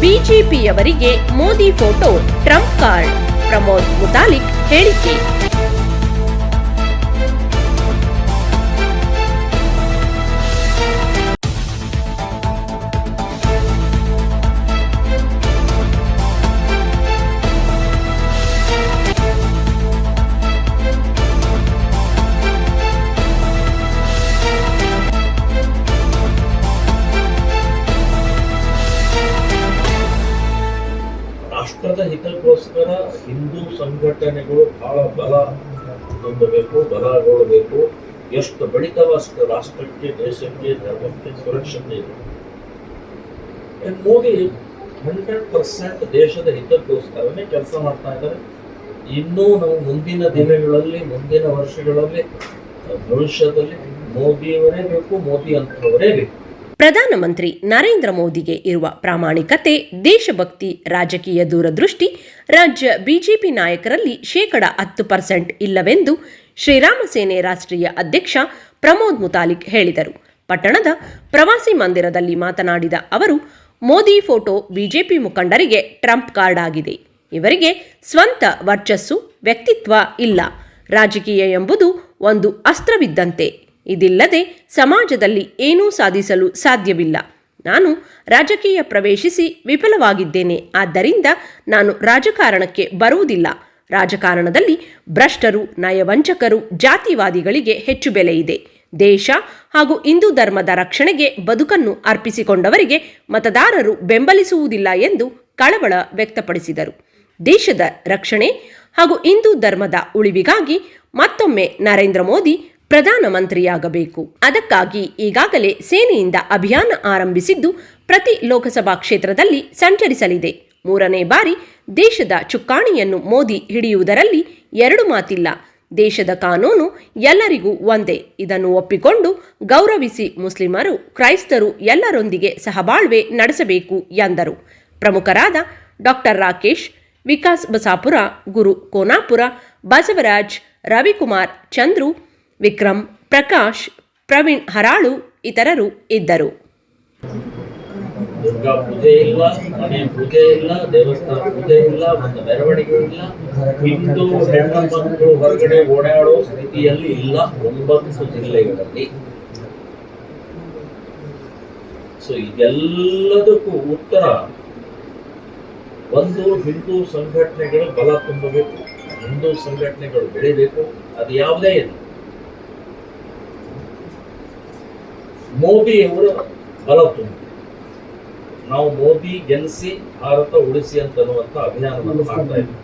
ಬಿಜೆಪಿಯವರಿಗೆ Modi photo trump card Pramod Muthalik ಹೇಳಿಕೆ. ರಾಷ್ಟ್ರದ ಹಿತಕ್ಕೋಸ್ಕರ ಹಿಂದೂ ಸಂಘಟನೆಗಳು ಬಹಳ ಬಲ ಹೊಂದಬೇಕು ಬಲಗೊಳ್ಳಬೇಕು ಎಷ್ಟು ಬೆಳಿತಾವ ಅಷ್ಟು ರಾಷ್ಟ್ರಕ್ಕೆ, ದೇಶಕ್ಕೆ, ಧರ್ಮಕ್ಕೆ ಸುರಕ್ಷತೆ ಇದೆ. ಮೋದಿ ಹಂಡ್ರೆಡ್ ಪರ್ಸೆಂಟ್ ದೇಶದ ಹಿತಕ್ಕೋಸ್ಕರನೇ ಕೆಲಸ ಮಾಡ್ತಾ ಇದ್ದಾರೆ. ಇನ್ನೂ ನಾವು ಮುಂದಿನ ದಿನಗಳಲ್ಲಿ, ಮುಂದಿನ ವರ್ಷಗಳಲ್ಲಿ, ಭವಿಷ್ಯದಲ್ಲಿ ಮೋದಿಯವರೇ ಬೇಕು, ಮೋದಿ ಅಂತವರೇ ಬೇಕು. ಪ್ರಧಾನಮಂತ್ರಿ ನರೇಂದ್ರ ಮೋದಿಗೆ ಇರುವ ಪ್ರಾಮಾಣಿಕತೆ, ದೇಶಭಕ್ತಿ, ರಾಜಕೀಯ ದೂರದೃಷ್ಟಿ, ರಾಜ್ಯ ಬಿಜೆಪಿ ನಾಯಕರಲ್ಲಿ ಶೇಕಡ ಹತ್ತು ಪರ್ಸೆಂಟ್ ಇಲ್ಲವೆಂದು ಶ್ರೀರಾಮ ಸೇನೆ ರಾಷ್ಟ್ರೀಯ ಅಧ್ಯಕ್ಷ ಪ್ರಮೋದ್ ಮುತಾಲಿಕ್ ಹೇಳಿದರು. ಪಟ್ಟಣದ ಪ್ರವಾಸಿ ಮಂದಿರದಲ್ಲಿ ಮಾತನಾಡಿದ ಅವರು, ಮೋದಿ ಫೋಟೋ ಬಿಜೆಪಿ ಮುಖಂಡರಿಗೆ ಟ್ರಂಪ್ ಕಾರ್ಡ್ ಆಗಿದೆ. ಇವರಿಗೆ ಸ್ವಂತ ವರ್ಚಸ್ಸು ವ್ಯಕ್ತಿತ್ವ ಇಲ್ಲ. ರಾಜಕೀಯ ಎಂಬುದು ಒಂದು ಅಸ್ತ್ರವಿದ್ದಂತೆ. ಇದಿಲ್ಲದೆ ಸಮಾಜದಲ್ಲಿ ಏನೂ ಸಾಧಿಸಲು ಸಾಧ್ಯವಿಲ್ಲ. ನಾನು ರಾಜಕೀಯ ಪ್ರವೇಶಿಸಿ ವಿಫಲವಾಗಿದ್ದೇನೆ. ಆದ್ದರಿಂದ ನಾನು ರಾಜಕಾರಣಕ್ಕೆ ಬರುವುದಿಲ್ಲ. ರಾಜಕಾರಣದಲ್ಲಿ ಭ್ರಷ್ಟರು, ನಯವಂಚಕರು, ಜಾತಿವಾದಿಗಳಿಗೆ ಹೆಚ್ಚು ಬೆಲೆ ಇದೆ. ದೇಶ ಹಾಗೂ ಹಿಂದೂ ಧರ್ಮದ ರಕ್ಷಣೆಗೆ ಬದುಕನ್ನು ಅರ್ಪಿಸಿಕೊಂಡವರಿಗೆ ಮತದಾರರು ಬೆಂಬಲಿಸುವುದಿಲ್ಲ ಎಂದು ಕಳವಳ ವ್ಯಕ್ತಪಡಿಸಿದರು. ದೇಶದ ರಕ್ಷಣೆ ಹಾಗೂ ಹಿಂದೂ ಧರ್ಮದ ಉಳಿವಿಗಾಗಿ ಮತ್ತೊಮ್ಮೆ ನರೇಂದ್ರ ಮೋದಿ ಪ್ರಧಾನಮಂತ್ರಿಯಾಗಬೇಕು ಅದಕ್ಕಾಗಿ ಈಗಾಗಲೇ ಸೇನೆಯಿಂದ ಅಭಿಯಾನ ಆರಂಭಿಸಿದ್ದು ಪ್ರತಿ ಲೋಕಸಭಾ ಕ್ಷೇತ್ರದಲ್ಲಿ ಸಂಚರಿಸಲಿದೆ. ಮೂರನೇ ಬಾರಿ ದೇಶದ ಚುಕ್ಕಾಣಿಯನ್ನು ಮೋದಿ ಹಿಡಿಯುವುದರಲ್ಲಿ ಎರಡು ಮಾತಿಲ್ಲ. ದೇಶದ ಕಾನೂನು ಎಲ್ಲರಿಗೂ ಒಂದೇ. ಇದನ್ನು ಒಪ್ಪಿಕೊಂಡು ಗೌರವಿಸಿ ಮುಸ್ಲಿಮರು, ಕ್ರೈಸ್ತರು ಎಲ್ಲರೊಂದಿಗೆ ಸಹಬಾಳ್ವೆ ನಡೆಸಬೇಕು ಎಂದರು. ಪ್ರಮುಖರಾದ ಡಾಕ್ಟರ್ ರಾಕೇಶ್, ವಿಕಾಸ್ ಬಸಾಪುರ, ಗುರು ಕೋನಾಪುರ, ಬಸವರಾಜ್, ರವಿಕುಮಾರ್ ಚಂದ್ರು ವಿಕ್ರಮ್, ಪ್ರಕಾಶ್, ಪ್ರವೀಣ್ ಹರಾಳು ಇತರರು ಇದ್ದರು. ದುರ್ಗಾ ಪೂಜೆ ಇಲ್ಲ, ಮನೆ ಪೂಜೆ ಇಲ್ಲ, ದೇವಸ್ಥಾನ ಪೂಜೆ ಇಲ್ಲ, ಒಂದು ಮೆರವಣಿಗೆ ಇಲ್ಲ. ಇಂದು ಹೆಣ್ಣು ಮಕ್ಕಳು ಹೊರಗಡೆ ಓಡಾಡೋ ಸ್ಥಿತಿಯಲ್ಲಿ ಇಲ್ಲ ಒಂಬತ್ತು ಜಿಲ್ಲೆಗಳಲ್ಲಿ. ಸೊ ಇದೆಲ್ಲದಕ್ಕೂ ಉತ್ತರ. ಒಂದು ಹಿಂದೂ ಸಂಘಟನೆಗಳು ಬಲ ತುಂಬಬೇಕು, ಹಿಂದೂ ಸಂಘಟನೆಗಳು ಬೆಳಿಬೇಕು, ಅದು ಯಾವುದೇ ಇಲ್ಲ. ಮೋದಿಯವರು ಬಲ ತುಂಬ ನಾವು ಮೋದಿ ಗೆಲ್ಲಿಸಿ ಭಾರತ ಉಳಿಸಿ ಅಂತ ಅನ್ನುವಂಥ ಅಭಿಯಾನವನ್ನು ಮಾಡ್ತಾ ಇದ್ದೀವಿ.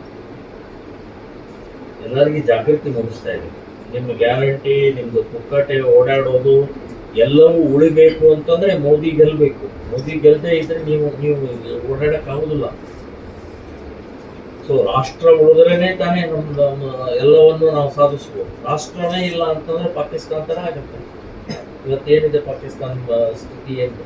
ಎಲ್ಲರಿಗೂ ಜಾಗೃತಿ ಮೂಡಿಸ್ತಾ ಇದ್ದೀವಿ. ನಿಮ್ಮ ಗ್ಯಾರಂಟಿ ನಿಮ್ದು ಪುಕ್ಕಟೆ ಓಡಾಡೋದು ಎಲ್ಲವೂ ಉಳಿಬೇಕು ಅಂತಂದ್ರೆ ಮೋದಿ ಗೆಲ್ಲಬೇಕು ಮೋದಿ ಗೆಲ್ಲದೆ ಇದ್ರೆ ನೀವು ನೀವು ಓಡಾಡಕ್ ಆಗುದಿಲ್ಲ. ಸೊ ರಾಷ್ಟ್ರ ಉಳಿದ್ರೇನೆ ತಾನೇ ನಮ್ದು ನಮ್ಮ ಎಲ್ಲವನ್ನು ನಾವು ಸಾಧಿಸ್ಬೋದು. ರಾಷ್ಟ್ರನೇ ಇಲ್ಲ ಅಂತಂದ್ರೆ ಪಾಕಿಸ್ತಾನ ತರ ಆಗುತ್ತೆ. ಇವತ್ತೇನಿದೆ ಪಾಕಿಸ್ತಾನದ ಸ್ಥಿತಿ ಏನು